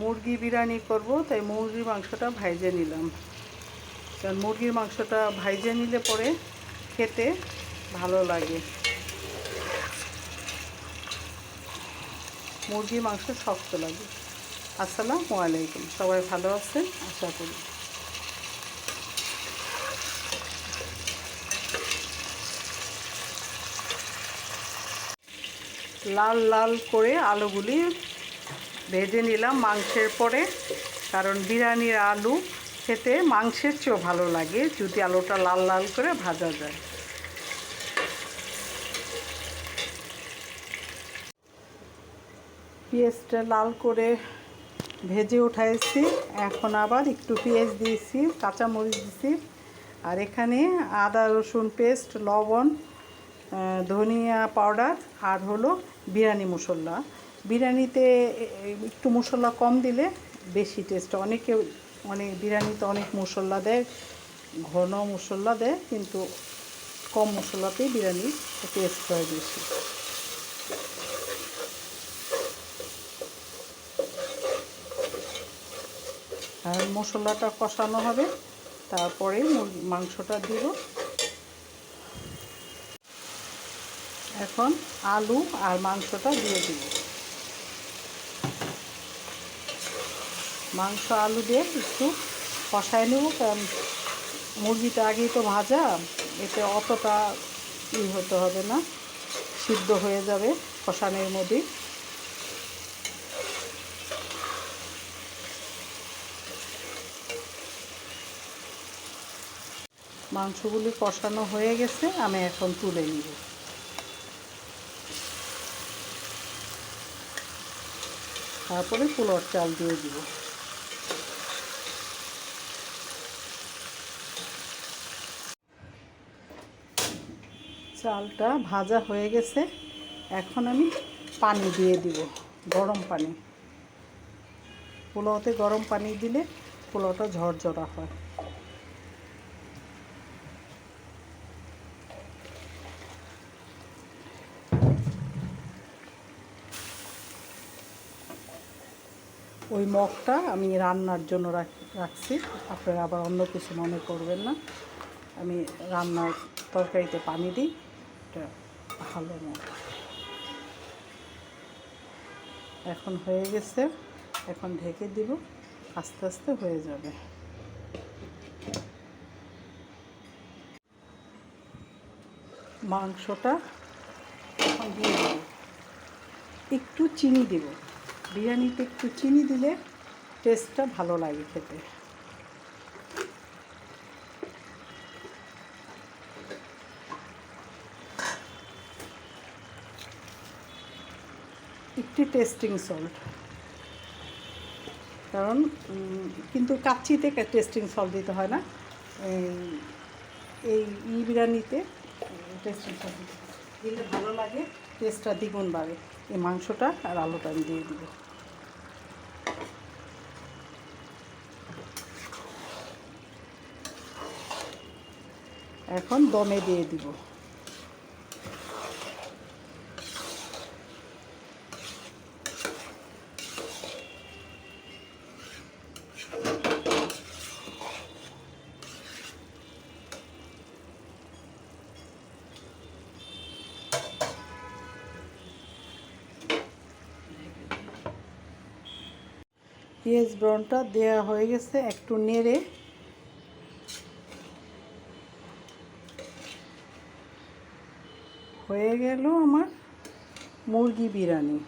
মুরগি বিরিয়ানি করব, তাই মুরগির মাংসটা ভাইজে নিলাম। কারণ মুরগির মাংসটা ভাইজে নিলে পরে খেতে ভালো লাগে। মুরগির মাংস শক্ত লাগে। আসসালামু আলাইকুম, সবাই ভালো আছেন? আশা করি। লাল লাল করে আলুগুলি ভেজে নিলাম মাংসের পরে, কারণ বিরিয়ানির আলু খেতে মাংসের চেয়েও ভালো লাগে যদি আলুটা লাল লাল করে ভাজা যায়। পেঁয়াজটা লাল করে ভেজে উঠাইছি, এখন আবার একটু পেঁয়াজ দিয়েছি, কাঁচামরিচ দিয়েছি, আর এখানে আদা, রসুন পেস্ট, লবণ ধনিয়া পাউডার, আর হলো বিরিয়ানি মশলা। বিরিয়ানিতে একটু মশলা কম দিলে বেশি টেস্ট অনেকে অনেক বিরিয়ানিতে অনেক মশলা দেয়, ঘন মশলা দেয়, কিন্তু কম মশলাতেই বিরিয়ানির টেস্ট হয় বেশি। আর মশলাটা কষানো হবে, তারপরে মাংসটা দিব। এখন আলু আর মাংসটা দিয়ে দিব। মাংস, আলু দিয়ে একটু কষায় নেব, কারণ মুরগিটা আগেই তো ভাজা, এতে অতটা ই হতে হবে না, সিদ্ধ হয়ে যাবে কষানোর মধ্যেই মাংসগুলি কষানো হয়ে গেছে, আমি এখন তুলে নিব। তারপরে পোলার চাল দিয়ে দিব। চালটা ভাজা হয়ে গেছে। এখন আমি পানি দিয়ে দিব, গরম পানি। পোলাওতে গরম পানি দিলে পোলাওটা ঝরঝরা হয়। ওই মগটা আমি রান্নার জন্য রাখ- রাখছি। আপনারা আবার অন্য কিছু মনে করবেন না। আমি রান্নার তরকারিতে পানি দিই। এটা ভালো মগ এখন হয়ে গেছে, এখন ঢেকে দিব, আস্তে আস্তে হয়ে যাবে। মাংসটা দিয়ে দেবো। একটু চিনি দেব। বিরিয়ানিতে একটু চিনি দিলে টেস্টটা ভালো লাগে খেতে। একটু টেস্টিং সল্ট কারণ কিন্তু কাচ্চিতে টেস্টিং সল্ট দিতে হয় না। এই- ই বিরিয়ানিতে টেস্টিং সল্ট। দিলে ভালো লাগে টেস্টটা দ্বিগুণ বাড়ে। এই মাংসটা আর আলুটা আমি দিয়ে দিব। এখন দমে দিয়ে দিব। পেঁয়াজ ব্রাউনটা দেয়া হয়ে গেছে একটু নেড়ে। হয়ে গেল আমার মুরগি বিরিয়ানি।